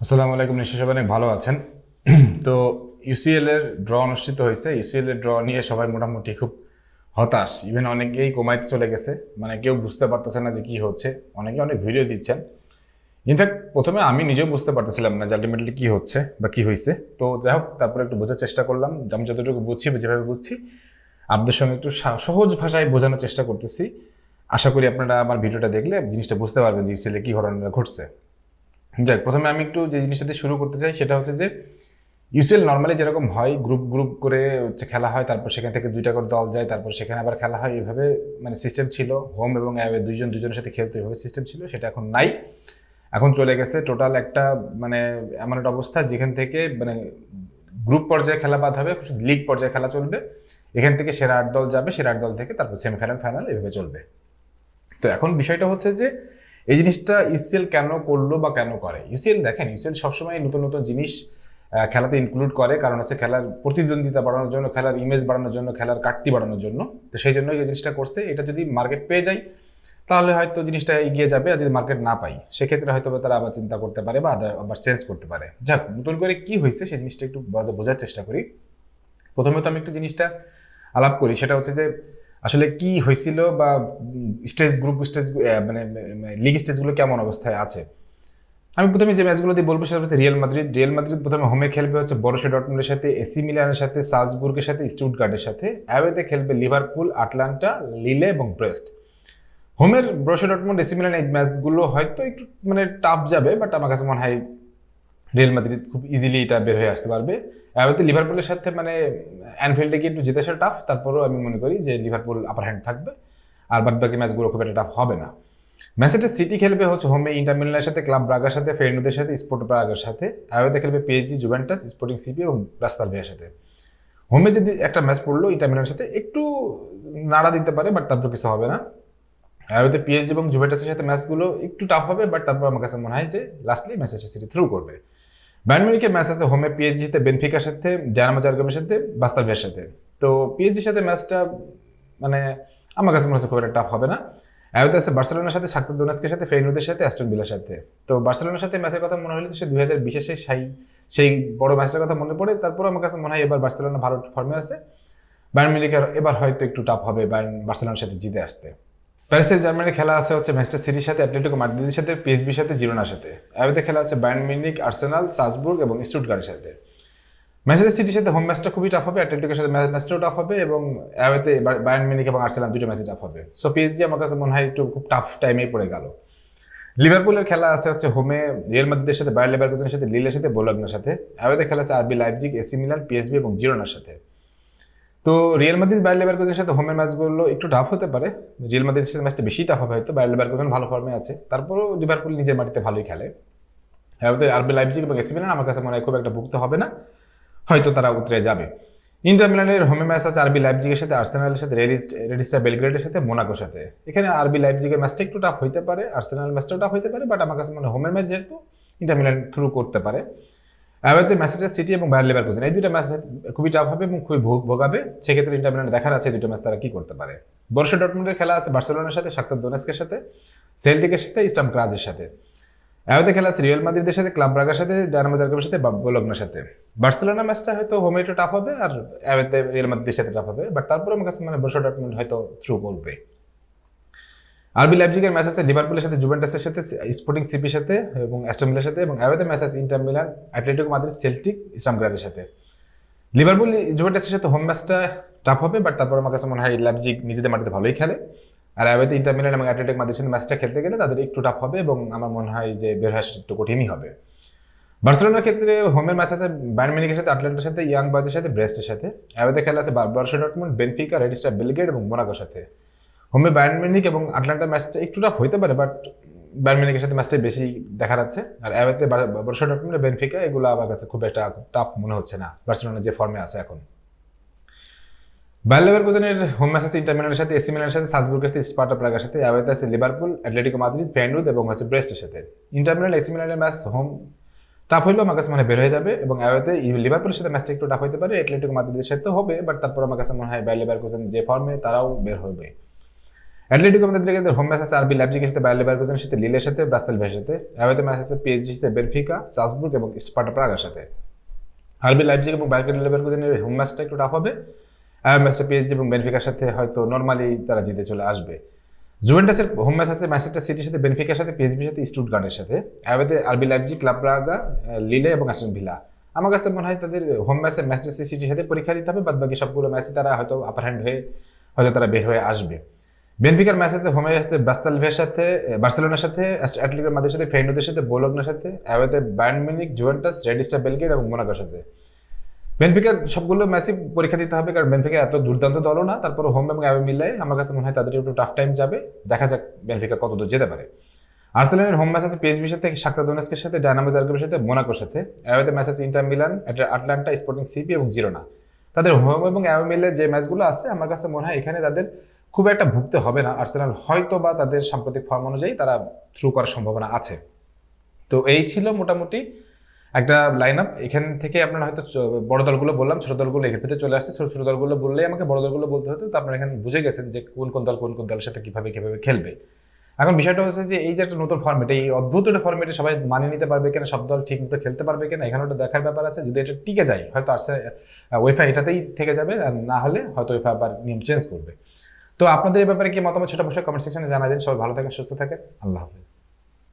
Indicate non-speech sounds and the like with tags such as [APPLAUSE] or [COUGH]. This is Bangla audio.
আসসালামু আলাইকুম নিশ্চয় সবাই অনেক ভালো আছেন। [CLEARS THROAT] তো ইউসিএল এর ড্র অনুষ্ঠিত হয়েছে। ইউসিএল এর ড্র নিয়ে সবাই মোটামুটি খুব হতাশ। ইভেন অনেকেই কমাইতে চলে গেছে। মানে কেউ বুঝতে পারতেছে না যে কি হচ্ছে। অনেকে অনেক ভিডিও দিচ্ছেন। ইনফ্যাক্ট প্রথমে আমি নিজেও বুঝতে পারতেছিলাম না যে আলটিমেটলি কি হচ্ছে বা কী হয়েছে। তো যাই হোক, তারপরে একটু বোঝার চেষ্টা করলাম আমি যতটুকু বুঝছি যেভাবে বুঝছি, আপনাদের সঙ্গে একটু সহজ ভাষায় বোঝানোর চেষ্টা করতেছি। আশা করি আপনারা আমার ভিডিওটা দেখলে জিনিসটা বুঝতে পারবেন যে ইউসিএল এ কি ঘটনা ঘটছে। যাক প্রথমে আমি একটু যে জিনিসটা দিয়ে শুরু করতে চাই, সেটা হচ্ছে যে ইউসিএল নর্মালি যেরকম হয় গ্রুপ গ্রুপ করে হচ্ছে খেলা হয়, তারপর সেখান থেকে দুইটা করে দল যায়, তারপর সেখানে আবার খেলা হয় এইভাবে মানে সিস্টেম ছিল হোম এবং অ্যাওয়ে দুইজন দুজনের সাথে খেলতে এইভাবে সিস্টেম ছিল, সেটা এখন নাই। এখন চলে গেছে টোটাল একটা মানে এমন একটা অবস্থা, যেখান থেকে মানে গ্রুপ পর্যায়ে খেলা বাদ হবে শুধু লিগ পর্যায়ে খেলা চলবে। এখান থেকে সেরা আট দল যাবে, সেরা আট দল থেকে তারপর সেমিফাইনাল ফাইনাল এভাবে চলবে। তো এখন বিষয়টা হচ্ছে যে এই জিনিসটা ইউসিএল কেন করল বা কেন করে? ইউসিএল দেখেন, ইউসিএল সবসময় নতুন নতুন জিনিস খেলাতে ইনক্লুড করে। কারণ হচ্ছে খেলার প্রতিদ্বন্দ্বিতা বাড়ানোর জন্য, খেলার ইমেজ বাড়ানোর জন্য, খেলার কাটতি বাড়ানোর জন্য। তো সেই জন্যই এই জিনিসটা করছে। এটা যদি মার্কেট পেয়ে যায়, তাহলে হয়তো জিনিসটা এগিয়ে যাবে আর যদি মার্কেট না পাই। সেক্ষেত্রে হয়তো তারা আবার চিন্তা করতে পারে বা আবার চেঞ্জ করতে পারে। যাক, নতুন করে কি হয়েছে সেই জিনিসটা একটু বোঝার চেষ্টা করি। প্রথমে তো আমি একটু জিনিসটা আলাপ করি। সেটা হচ্ছে যে আসলে কি হয়েছিল বা স্টেজ গ্রুপ স্টেজ মানে লিগ স্টেজগুলো কেমন অবস্থায় আছে? আমি প্রথমে যে ম্যাচগুলো দিয়ে বলব সেটা হচ্ছে রিয়াল মাদ্রিদ রিয়াল মাদ্রিদ প্রথমে হোমে খেলবে হচ্ছে বরসে ডটমুন্ডের সাথে এসি মিলানের সাথে সালজবুর্গের সাথে স্টুটগার্ডের সাথে। অ্যাওয়েতে খেলবে লিভারপুল আটলান্টা লিলে এবং ব্রেস্ট হোমের ব্রসে ডটমুন্ড এসি মিলান এই ম্যাচগুলো হয়তো একটু মানে টাফ যাবে বাট আমার কাছে মনে হয় রিয়াল মাদ্রিদ খুব ইজিলি এটা বের হয়ে আসতে পারবে। হয়তো লিভারপুলের সাথে মানে অ্যানফিল্ডে গিয়ে একটু জিতে আসা টাফ তারপরেও আমি মনে করি যে লিভারপুল আপার হ্যান্ড থাকবে। আর বাদ বাকি ম্যাচগুলো খুব একটা টাফ হবে না। ম্যাচেটা সিটি খেলবে হচ্ছে হোমে ইন্টার মিলানের সাথে, ক্লাব ব্রাগার সাথে, ফেরনুদের সাথে, স্পোর্ট ব্রাগার সাথে। অ্যাওয়েতে খেলবে পিএইচডি জুভেন্টাস, স্পোর্টিং সিপি এবং রাস্তার ভেয়ার সাথে। হোমে যদি একটা ম্যাচ পড়ল, ইন্টার মিলানের সাথে একটু নাড়া দিতে পারে বাট তারপর কিছু হবে না। অ্যাওয়েতে পিএইচডি এবং জুভেন্টাসের সাথে ম্যাচগুলো একটু টাফ হবে বাট তারপর আমার কাছে মনে হয় যে লাস্টলি ম্যাচেসটার সিটি থ্রু করবে। ব্যানমিনিকের ম্যাচ আছে হোমে সাথে বেনফিকার সাথে জানামা জারগামের সাথে বাস্তাভিয়ার সাথে। তো পিএসজির সাথে ম্যাচটা মানে আমার কাছে মনে হচ্ছে খুব একটা টাফ হবে না। অ্যাওতে আছে বার্সেলোনার সাথে শাক্তার দোনাসকের সাথে ফেইনুদের সাথে অ্যাস্টন ভিলার সাথে। তো বার্সেলোনার সাথে ম্যাচের কথা মনে হলে সে দুই হাজার বিশে সেই সেই বড় ম্যাচটার কথা মনে পড়ে। তারপর আমার কাছে মনে হয় এবার বার্সেলোনা ভালো ফর্মে আছে। বায়ার্ন মিউনিখের এবার হয়তো একটু টাফ হবে বার্সেলোনার সাথে জিতে আসতে। প্যারিসের জার্মানির খেলা আছে হচ্ছে ম্যানচেস্টার সিটির সাথে, অ্যাটলেটিকো মাদ্রিদের সাথে পিএসবির সাথে, জিরোনার সাথে। অ্যাওয়েতে খেলা আছে বায়ার্ন মিউনিক আর্সেনাল সাজবুর্গ এবং স্টুটগার্ডের সাথে। ম্যানচেস্টার সিটির সাথে হোম ম্যাচটা খুবই টাফ হবে, অ্যাটলেটিকের সাথে ম্যাচটাও টাফ হবে এবং অ্যাওয়েতে বায়ার্ন মিউনিক এবং আর্সেনাল দুটো ম্যাচই টাফ হবে। সো পিএসজি আমার কাছে মনে হয় একটু খুব টাফ টাইমেই পড়ে গেল। লিভারপুলের খেলা আছে হচ্ছে হোমে রিয়াল মাদ্রিদের সাথে বায়ার লেভারকুজেনের সাথে লিলের সাথে বোলাগনার সাথে। অ্যাওয়েতে খেলা আছে আরবি লাইপজিগ এসি মিলান পিএসবি এবং জিরোনার সাথে। তো রিয়াল মাদ্রিদ বায়ার লেভারকুজেনের সাথে হোমের ম্যাচগুলো একটু টাফ হতে পারে। রিয়াল মাদ্রিদের সাথে ম্যাচটা বেশি টাফ হবে হয়তো বায়ার লেভারকুজেন ভালো ফর্মে আছে। তারপরেও লিভারপুল নিজের মাটিতে ভালোই খেলে। হয়তো আরবি লাইপজিগ এবং এসি মিলান আমার কাছে মনে হয় খুব একটা ভুক্ত হবে না। হয়তো তারা উতরে যাবে। ইন্টার মিলানের হোমে ম্যাচ আছে আরবি লাইপজিগের সাথে আর্সেনালের সাথে রেডিস্ট রেডিস্টার বেলগ্রেডের সাথে মোনাকোর সাথে। এখানে আরবি লাইপজিগের ম্যাচটা একটু টাফ হইতে পারে আর্সেনাল ম্যাচটাও টাফ হইতে পারে বাট আমার কাছে মনে হয় হোমের ম্যাচ যেহেতু ইন্টার মিলান থ্রু করতে পারে। অ্যাওয়েতে ম্যাচেস্টার সিটি এবং বায়ার লেভারকুজেন এই দুটো ম্যাচ খুবই টাফ হবে এবং খুবই ভোগ ভোগাবে। সেক্ষেত্রে ইন্টার দেখার আছে দুটো ম্যাচ তারা কি করতে পারে। বর্ষা ডটমুন্ডের খেলা আছে বার্সেলোনার সাথে শাক্তার দোনেস্কের সাথে, সেল্টিকের সাথে ইস্টাম ক্রাজের সাথে। অ্যাওয়েতে খেলা আছে রিয়াল মাদ্রিদের সাথে, ক্লাব ব্রাগার সাথে, ডায়নামো জারগের সাথে বোলগনার সাথে। বার্সেলোনা ম্যাচটা হয়তো হোমে একটু টাফ হবে আর অ্যাওয়েতে রিয়াল মাদ্রিদের সাথে টাফ হবে। বাট তারপরে আমার কাছে মানে বর্ষা ডটমুন্ড হয়তো থ্রু করবে আরবি লাইপজিগের ম্যাচ আছে লিভারপুলের সাথে, জুভেন্টাসের সাথে, স্পোর্টিং সিপির সাথে এবং অ্যাস্টমিলার সাথে এবং অ্যাওয়েতে ম্যাচ আছে Inter Milan, Atletico Madrid, Celtic, ইসলাম গ্রাজের সাথে। লিভারপুল, জুভেন্টাসের সাথে হোম ম্যাচটা টাফ হবে বাট তারপর আমার কাছে মনে হয় লাইপজিগ নিজেদের মাটিতে ভালোই খেলে। আর অ্যাওয়েতে ইন্টার মিলান এবং অ্যাটলেটিক মাদ্রিদের সাথে ম্যাচটা খেলতে গেলে তাদের একটু টাফ হবে এবং আমার মনে হয় যে বের হওয়া একটু কঠিনই হবে। বার্সেলোনার ক্ষেত্রে হোমের ম্যাচ আছে বায়ার্ন মিউনিখের সাথে আটলান্টার সাথে ইয়াং বাজের সাথে ব্রেস্টের সাথে। অ্যাওয়েতে খেলা আছে বর্ষা ডটমুন্ড বেনফিকা রেডিস্টার বেলগেড এবং মোনাকোর সাথে। হোমে বায়ার্ন এবং আটলান্টা ম্যাচটা একটু টাফ হইতে পারে বাট বায়ার্ন সাথে ম্যাচটা বেশি দেখা যাচ্ছে আর অ্যাওয়েতে বর্ষা বেনফিকা এগুলো আমার কাছে খুব একটা টাফ মনে হচ্ছে না। বার্সেলোনা যে ফর্মে আছে এখন। বায়ার লেভারকুজেনের হোম ম্যাচ আছে ইন্টারমিনালের সাথে এসি মিলানের সাথে সালজবুর্গের সাথে স্পার্টা প্রাগের সাথে অ্যাওয়েতে আছে লিভারপুল অ্যাটলেটিকো মাদ্রিদ ফেন্ডুদ এবং হচ্ছে ব্রেস্টের সাথে। ইন্টারমিনাল এসি মিলানের ম্যাচ হোম টাফ হইলেও আমার কাছে মনে হয় বের হয়ে যাবে এবং অ্যাওয়েতে লিভারপুলের সাথে ম্যাচটা একটু টাফ হইতে পারে অ্যাটলেটিকো মাদ্রিদের সাথে হবে বাট তারপর আমার কাছে মনে হয় বায়ার লেভারকুজেন যে ফর্মে তারাও বের হবে অ্যাটলেটিকো মাদ্রিদের হোম ম্যাচ আছে আরবি লাইপজিগের সাথে বায়ার লেভারকুজেনের সাথে লিলের সাথে ব্রাস্তালভের সাথে অ্যাওয়েতে ম্যাচ আছে পিএসজির সাথে বেনফিকা সালজবুর্গ এবং স্পার্টা প্রাগার সাথে আরবি লাইপজিগ এবং বায়ার লেভারকুজেনের হোম ম্যাচটা একটু টাফ হবে। অ্যাওয়ে ম্যাচটা পিএসজি এবং বেনফিকার সাথে হয়তো নর্মালি তারা জিতে চলে আসবে। জুভেন্টাসের হোম ম্যাচ আছে ম্যানচেস্টার সিটির সাথে বেনফিকার সাথে পিএসবির সাথে স্টুটগার্ডের সাথে। অ্যাওয়েতে আরবি লাইপজি ক্লাব ব্রাগা লিলে এবং অ্যাস্টন ভিলা আমার কাছে মনে হয় তাদের হোম ম্যাচে ম্যানচেস্টার সিটির সাথে পরীক্ষা দিতে হবে বাদ বাকি সবগুলো ম্যাচে তারা হয়তো আপার হ্যান্ড হয়ে, হয়তো তারা বের হয়ে আসবে। বেনফিকার ম্যাচ আছে হোমে আছে ব্রাস্তালভের সাথে বার্সেলোনার সাথে অ্যাটলেটিকো মাদ্রিদের সাথে ফেইনোদের সাথে বোলগনার সাথে অ্যাওয়েতে Bayern Munich Juventus Red Star Belgrade এবং মোনাকোর সাথে। বেনফিকার সবগুলো ম্যাচই পরীক্ষা দিতে হবে, কারণ বেনফিকা এত দুর্দান্ত দলও না তারপর হোম এবং অ্যাওয়ে মিলাই আমার কাছে মনে হয় তাদের একটু টাফ টাইম যাবে। দেখা যাক বেনফিকা কত দূর যেতে পারে। আর্সেনালের হোম ম্যাচ আছে পিএসবির সাথে শাক্তা দোনেস্কের সাথে ডায়নামো জারগের সাথে মোনাকোর সাথে। অ্যাওয়েতে ম্যাচ আছে Inter Milan Atalanta Sporting CP এবং জিরোনা তাদের হোম এবং অ্যাওয়ে মিলে যে ম্যাচগুলো আছে, আমার কাছে মনে হয় এখানে তাদের খুব একটা ভুগতে হবে না। আর্সেনাল হয়তো বা তাদের সাম্প্রতিক ফর্ম অনুযায়ী তারা থ্রু করার সম্ভাবনা আছে। তো এই ছিল মোটামুটি একটা লাইন আপ এখান থেকে আপনারা হয়তো বড় দলগুলো বললাম, ছোট দলগুলো এর ভিতরে চলে আসছে। ছোট ছোট দলগুলো বললেই আমাকে বড় দলগুলো বলতে হতো। তো আপনারা এখানে বুঝে গেছেন যে কোন কোন দল, কোন কোন দলের সাথে কীভাবে, কীভাবে খেলবে। এখন বিষয়টা হচ্ছে যে এই যে একটা নতুন ফর্মেট এই অদ্ভুত একটা ফর্মেটে সবাই মানিয়ে নিতে পারবে কিনা, সব দল ঠিক মতো খেলতে পারবে কিনা এখানে ওটা দেখার ব্যাপার আছে। যদি এটা টিকে যায়, হয়তো আর্সে ওয়েফা এটাতেই থেকে যাবে, আর না হলে হয়তো ওয়েফা আবার নিয়ম চেঞ্জ করবে। তো আপনাদের এই ব্যাপারে কি মতামত সেটা অবশ্যই কমেন্ট সেকশনে দিন। সবাই ভালো থাকেন, সুস্থ থাকেন। আল্লাহ হাফেজ।